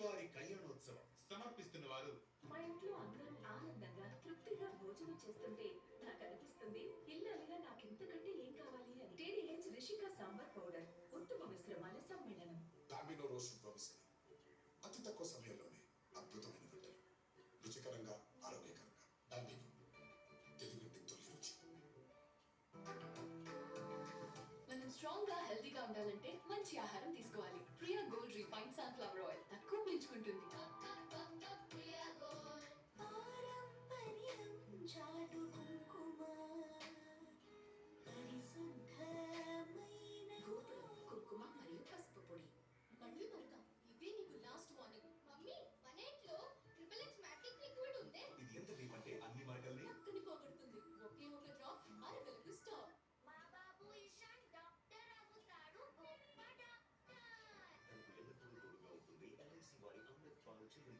శ్రీవారి కళ్యాణోత్సవం. సమర్పిస్తున్న వారు మా ఇంట్లో అందరం ఆనందంగా తృప్తిగా భోజనం చేస్తుంటే నాకు అనిపిస్తుంది ఇల్లాలిగా నాకు ఇంతకంటే ఏం కావాలి అని. టీడీహెచ్ రిషిక సాంబార్ పౌడర్ ఉత్తమ మిశ్రమాల సమ్మేళనం. రోషన్ ప్రొఫెసర్ అతి తక్కువ సమయంలోనే అద్భుతమైన వంటలు. రుచికరంగా ఆరోగ్యకరంగా. డామినో తెలుగుంటి తొలి రుచి. మనం స్ట్రాంగ్గా హెల్తీగా ఉండాలంటే మంచి ఆహారం తీసుకోవాలి. Priya gold refine sunflower oil.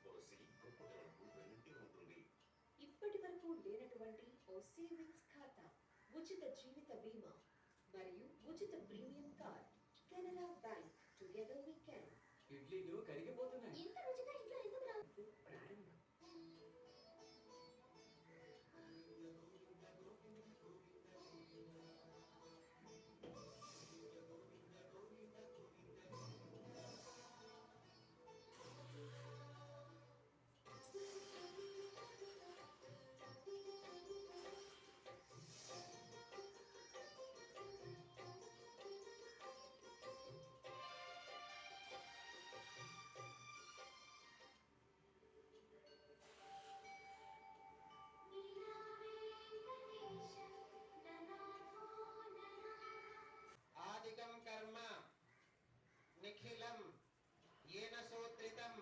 Policy గొప్పతనాలకు వెనక్కి ఉంటుంది. ఇప్పటి వరకు లేనటువంటి ఓ సేవింగ్స్ ఖాతా ఉచిత జీవిత బీమా మరియు ఉచిత premium card Canara bank together we can. ఇడ్లీలు కరిగిపోతున్నాయి. निखिलम ये न श्रोत्रितम